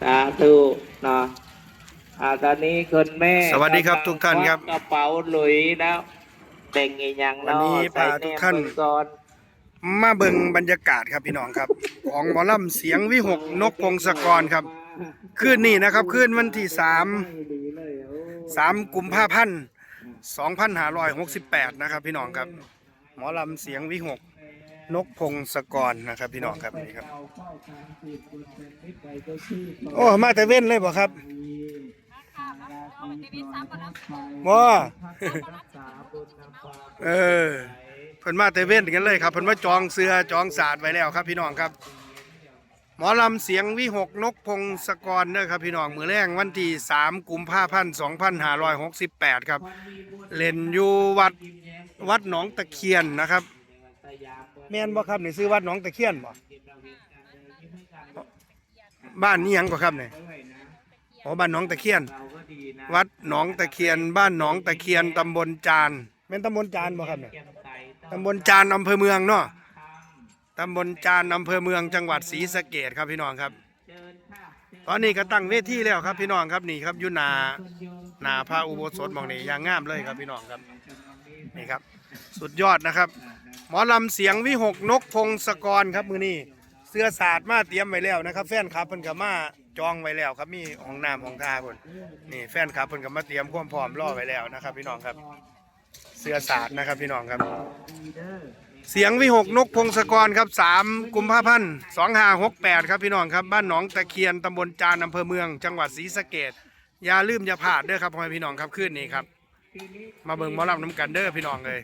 สาธุเนาะอ่าตอนนี้คุณแม่สวัสดีครับกำลังทุกท่านครับควักกระเป๋าหลุยแล้วเด็กอีกอย่างวันเนาะนี้พาใส่ทุกแมท่านเบิ่งก่อนมาเบิ่งบรรยากาศครับพี่น้องครับ ของหมอลำเสียงวิหกนกพงศกรครับคืนนี้นะครับคืนวันที่สามสามกุมภาพันธ์สองพันห้าร้อยหกสิบแปดนะครับ พี่น้องครับ หมอลำเสียงวิหก นกพงศกรนะครับ พี่น้องครับนี่ครับ โอ้มาแต่เว้นเลยบ่ครับว้าเออเพิ่นมาแต่เว้นกันเลยครับเพิ่นมาจองเสือจองศาสตร์ไว้แล้วครับ พี่น้องครับหมอลำเสียงวิหกนกพงศกรเด้อครับพี่น้องมือแรงวันที่3กุมภาพันธ์2568ครับ เล่นอยู่วัดวัดหนองตะเคียนนะครับ แม่นบ่ครับนี่ซื้อวัดหนองตะเคียนบ่บ้านนี้ยังบ่ครับเนี่ยอ๋อบ้านหนองตะเคียน วัดหนองตะเคียน บ้านหนองตะเคียนตำบลจานแม่นตำบลจานบ่ครับเนี่ยตำบลจานอำเภอเมืองเนาะตำบลจานอำเภอเมืองจังหวัดศรีสะเกดครับพี่น้องครับ ตอนนี้ก็ตั้งเวทีแล้วครับพี่น้องครับนี่ครับอยู่หนาหนาพระอุโบสถมองนี้อย่างงามเลยครับพี่น้องครับนี่ครับ สุดยอดนะครับ หมอลำเสียงวิหกนกพงศกรครับมือนี้เสื้อสาดมาเตรียมไว้แล้วนะครับ แฟนคลับเพิ่นก็มาจองไว้แล้วครับมีห้องน้ำห้องท่าเพิ่นนี่แฟนคลับเพิ่นก็มาเตรียมความพร้อมรอไว้แล้วนะครับ พี่น้องครับ เสื้อสาดนะครับพี่น้องครับ เสียงวิหกนกพงศกรครับ3กุมภาพันธ์2568ครับพี่น้องครับ บ้านหนองตะเคียนตำบลจานอำเภอเมือง จังหวัดศรีสะเกดอย่าลืมอย่าพลาดเด้อครับพ่อแม่พี่น้องครับขึ้นนี้ครับ มาเบิ่งหมอลำน้ำกันเด้อพี่น้องเลย